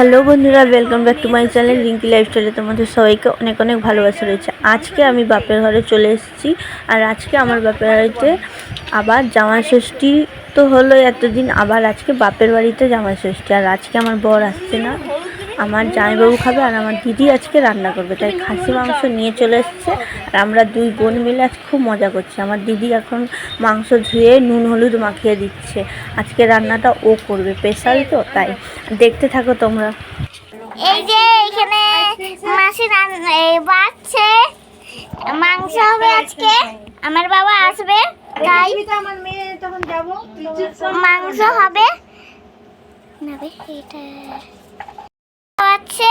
Hello বন্ধুরা welcome back to my channel Rinki লাইফস্টাইলে তোমাদের সবাইকে অনেক অনেক ভালোবাসা রয়েছে। আজকে আমি বাপের ঘরে চলে এসেছি আর আজকে আমার বাপের বাড়িতে আবার জামা ষষ্ঠী তো হলো এতদিন, আবার আজকে বাপের বাড়িতে জামা ষষ্ঠী আর আজকে আমার বর আসছে না। আমার জামাইবাবু খাবে আর আমার দিদি আজকে রান্না করবে, তাই খাসি মাংস নিয়ে চলে এসছে। আর আমরা দুই বোন মিলে আজ খুব মজা করছি। আমার দিদি এখন মাংস ধুয়ে নুন, হলুদ মাখিয়ে দিচ্ছে। আজকে রান্নাটা ও করবে, স্পেশাল তো, তাই। দেখতে থাকো তোমরা। এই যে এখানে মাসি বাড়ছে। মাংস হবে আজকে। আমার বাবা আসবে, তাই মাংস হবে। নেবে এটা আছে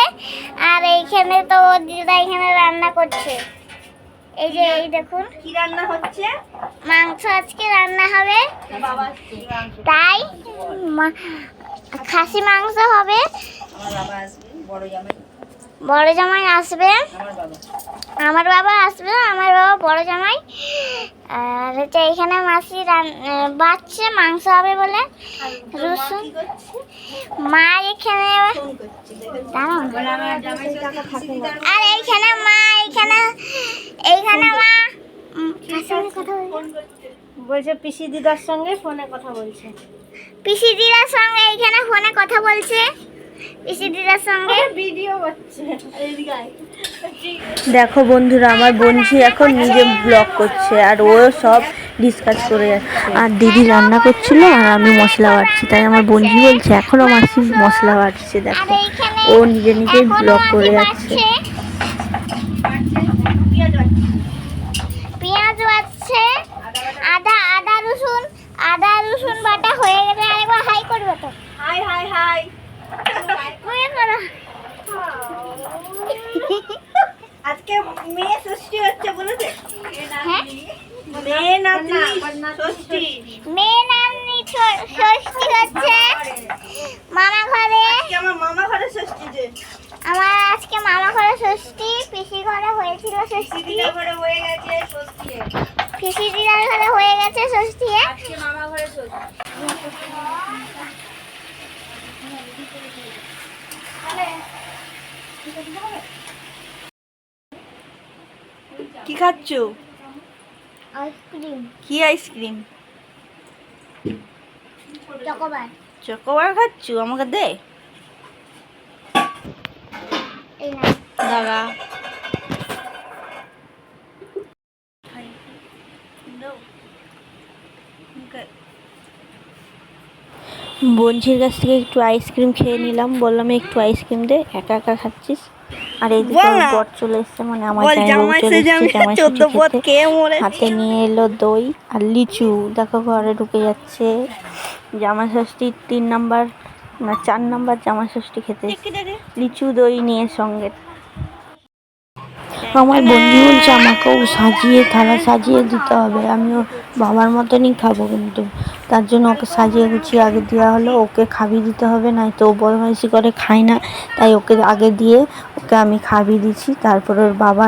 আর এইখানে তো দিদা এখানে রান্না করছে। এই যে এই দেখুন। কি রান্না হচ্ছে? মাংস আজকে রান্না হবে। তাই খাসি মাংস হবে। বড় জামাই। আসবে। আমার বাবা আসবে আমার বাবা বড় জামাই। আর হচ্ছে এখানে মাসি বাচ্চা মাংস হবে বলে। রসুন। মা এখানে আর এইখানে মা এইখানে এইখানে মা? বলছে পিসি দিদার সঙ্গে ফোনে কথা বলছে। পিসি দিদার সঙ্গে এইখানে ফোনে কথা বলছে। সঙ্গে ভিডিও করছে দেখো বন্ধুরা আমার বোনঝি এখন নিজে ব্লগ করছে আর ও সব ডিসকাস করে যাচ্ছে। আর দিদি রান্না করছিল আর আমি মশলা বাটছি তাই আমার বন্ধু বলছে এখনও মাসি মশলা বাটছে দেখো। ও নিজে নিজে ব্লগ করে যাচ্ছে বাড়ছে। পেঁয়াজ বাড়ছে আদা আদা রসুন আদা রসুন বাটা হয়ে গেছে আরেকবার হাই করবে তো হাই হাই হাই করে করো আজকে মেয়ে ষষ্ঠী হচ্ছে বলেছে? হ্যাঁ? মেয়ে নাতি ষষ্ঠী। মেয়ে নামনি ষষ্ঠী হচ্ছে মামা ঘরে। আমার মামা ঘরে ষষ্ঠী যে। আমার আজকে মামা ঘরে ষষ্ঠী পিসি ঘরে হয়েছিল ষষ্ঠী। ঘরে হয়ে গেছে ষষ্ঠী। পিসি দিদার ঘরে হয়ে গেছে ষষ্ঠী। আজকে মামা ঘরে ষষ্ঠী। খাচ্ছ? আইসক্রিম। কি আইসক্রিম? চকোবার। চকোবার খাচ্ছ? আমাকে দে। না বঞ্চির কাছ থেকে একটু আইসক্রিম খেয়ে নিলাম। বললাম একটু আইসক্রিম দে একা একা খাচ্ছিস? আর এইদিকে আমার চলে এসছে মানে আমার। হাতে নিয়ে এলো দই আর লিচু। দেখো ঘরে ঢুকে যাচ্ছে। জামা ষষ্ঠীর তিন নাম্বার না চার নাম্বার জামা ষষ্ঠী খেতে লিচু দই নিয়ে সঙ্গে। আমার বন্ধু বলছে আমাকেও সাজিয়ে থালা সাজিয়ে দিতে হবে। আমিও বাবার মতনই খাব কিন্তু। তার জন্য ওকে সাজিয়ে গুছিয়ে আগে দেওয়া হলো। ওকে খাবি দিতে হবে না তো ও বদমাইশি করে খায় না। তাই ওকে আগে দিয়ে ওকে আমি খাবি দিচ্ছি, তারপর ওর বাবা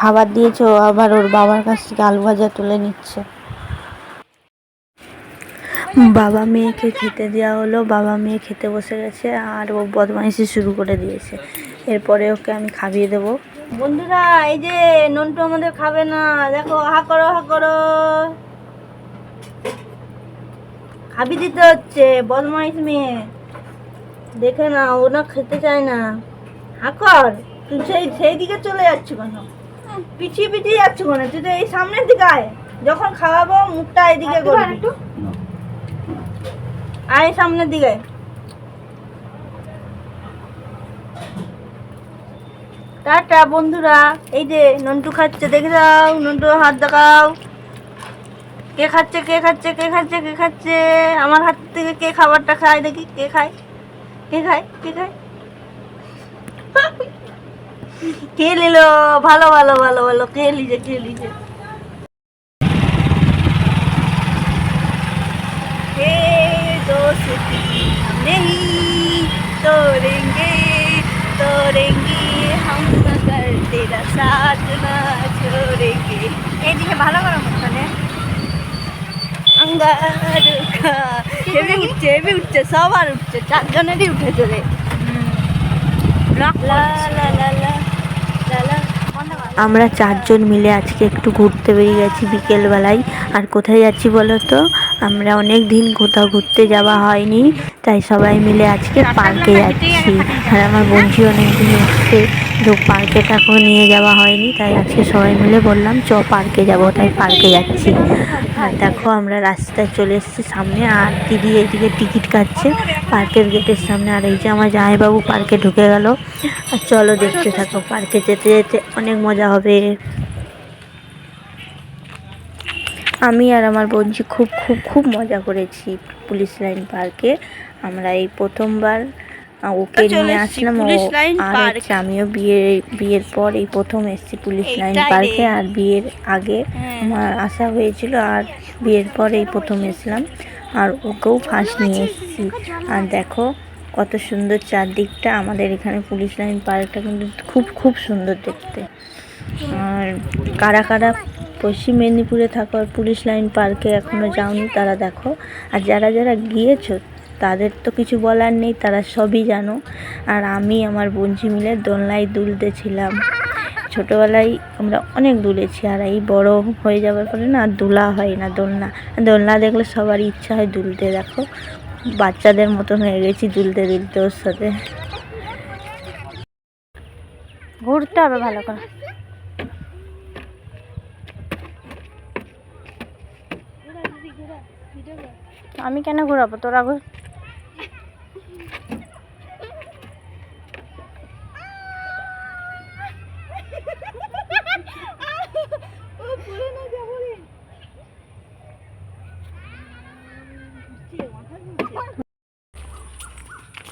খাবার দিয়েছে, ও আবার ওর বাবার কাছ থেকে আলু ভাজা তুলে নিচ্ছে। বাবা মেয়েকে খেতে দেওয়া হলো, বাবা মেয়ে খেতে বসে গেছে, আর ও বদমাইশি শুরু করে দিয়েছে। এরপরে ওকে আমি খাবিয়ে দেবো। বন্ধুরা, এই যে নন্টু আমাদের খাবে না, দেখো হা করো হা করো। খাবি দিতে হচ্ছে, বদমাইশ মেয়ে। দেখে না ও না খেতে চায় না। হা কর তুই সেই সেই দিকে চলে যাচ্ছ কেন? পিছিয়ে পিছিয়ে যাচ্ছ কেন? তুই তো এই সামনের দিকে আয়। যখন খাওয়াবো মুখটা এদিকে করবি। আয় সামনের দিকে। টাটা বন্ধুরা। এই যে নন্টু খাচ্ছে দেখে দাও নন্টু হাত দেখাও। কে খাচ্ছে কে খাচ্ছে কে খাচ্ছে কে খাচ্ছে? আমার হাত থেকে কে খাবারটা খায় দেখি? কে খায়? কে খায়? কে খায়? কে নিল ভালো ভালো ভালো ভালো কে লিজে কে লিজে हे दोस्ती हम नहीं तोड़ेंगे तोड़ेंगे हम मगर तेरा साथ ना छोड़ेंगे এইদিকে ভালো করো তাহলে আঙ্গার হেভি উঠছে হেভি উঠছে সবার উঠছে চারজনেরই উঠেছে রে আমরা চারজন মিলে আজকে একটু ঘুরতে বেরিয়ে গেছি বিকেলবেলায়। আর কোথায় যাচ্ছি বলো তো? আমরা অনেক দিন কোথাও ঘুরতে যাওয়া হয়নি, তাই সবাই মিলে আজকে পার্কে যাচ্ছি। আর আমার বন্ধু অনেক দিন এসছে, তো পার্কে টাকেও নিয়ে যাওয়া হয়নি, তাই আজকে সবাই মিলে বললাম, চ, পার্কে যাব। তাই পার্কে যাচ্ছি। আর দেখো আমরা রাস্তায় চলে এসেছি সামনে, আর দিদি এইদিকে টিকিট কাটছে পার্কের গেটের সামনে। আর এই যে আমার জামাইবাবু পার্কে ঢুকে গেল। আর চলো দেখতে থাকো, পার্কে যেতে যেতে অনেক মজা হবে। আমি আর আমার বোনজি খুব খুব খুব মজা করেছি পুলিশ লাইন পার্কে। আমরা এই প্রথমবার ওকে নিয়ে আসলাম। ও আর হচ্ছে আমিও বিয়ে বিয়ের পর এই প্রথম এসেছি পুলিশ লাইন পার্কে আর বিয়ের আগে হ্যাঁ। আমার আসা হয়েছিল আর বিয়ের পর এই প্রথম এসলাম আর ওকেও ফার্স্ট নিয়ে এসেছি। আর দেখো কত সুন্দর চারদিকটা আমাদের এখানে পুলিশ লাইন পার্কটা কিন্তু খুব খুব সুন্দর দেখতে। আর কারা কারা পশ্চিম মেদিনীপুরে থাকা পুলিশ লাইন পার্কে এখনও যাওনি, তারা দেখো। আর যারা যারা গিয়েছো, তাদের তো কিছু বলার নেই, তারা সবই জানো। আর আমি আমার বঞ্জি মিলে দোলনায় দুলতেছিলাম ছোটোবেলায় আমরা অনেক দুলেছি, আর এই বড় হয়ে যাওয়ার পরে না দুলা হয় না দোলনা। দোলনা দেখলে সবার ইচ্ছা হয় দুলতে, দেখো। বাচ্চাদের মতন হয়ে গেছি দুলতে দুলতে ওর সাথে। ঘুরতে হবে ভালো করে। আমি কেন ঘোরাবো? তোরা ঘুর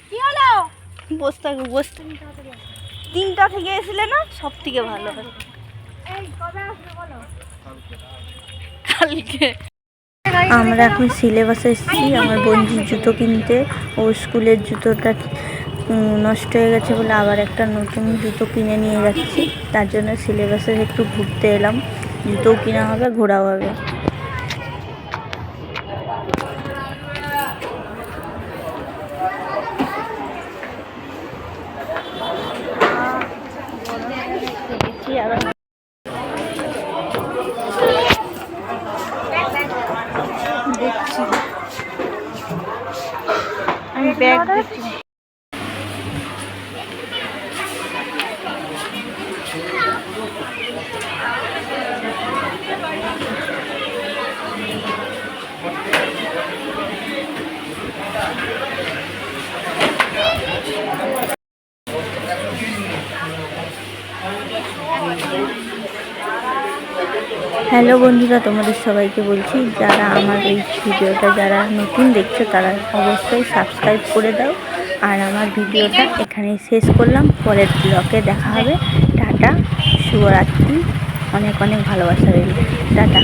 কি হলো? বসে থাকো বসে থাকো। তিনটা থেকে এসলে না সব থেকে ভালো কালকে। আমরা এখন সিলেবাসে এসেছি, আমার বন্ধুর জুতো কিনতে, ও স্কুলের জুতোটা নষ্ট হয়ে গেছে বলে আবার একটা নতুন জুতো কিনে নিয়ে যাচ্ছি। তার জন্য সিলেবাসে একটু ঘুরতে এলাম। জুতোও কিনা হবে, ঘোরাও হবে। ব্যাগ হ্যালো বন্ধুরা, তোমাদের সবাইকে বলছি, যারা আমার এই ভিডিওটা যারা নতুন দেখছ, তারা অবশ্যই সাবস্ক্রাইব করে দাও। আর আমার ভিডিওটা এখানে শেষ করলাম। পরের ব্লকে দেখা হবে। টাটা, শুভরাত্রি। অনেক অনেক ভালোবাসা রইল। টাটা।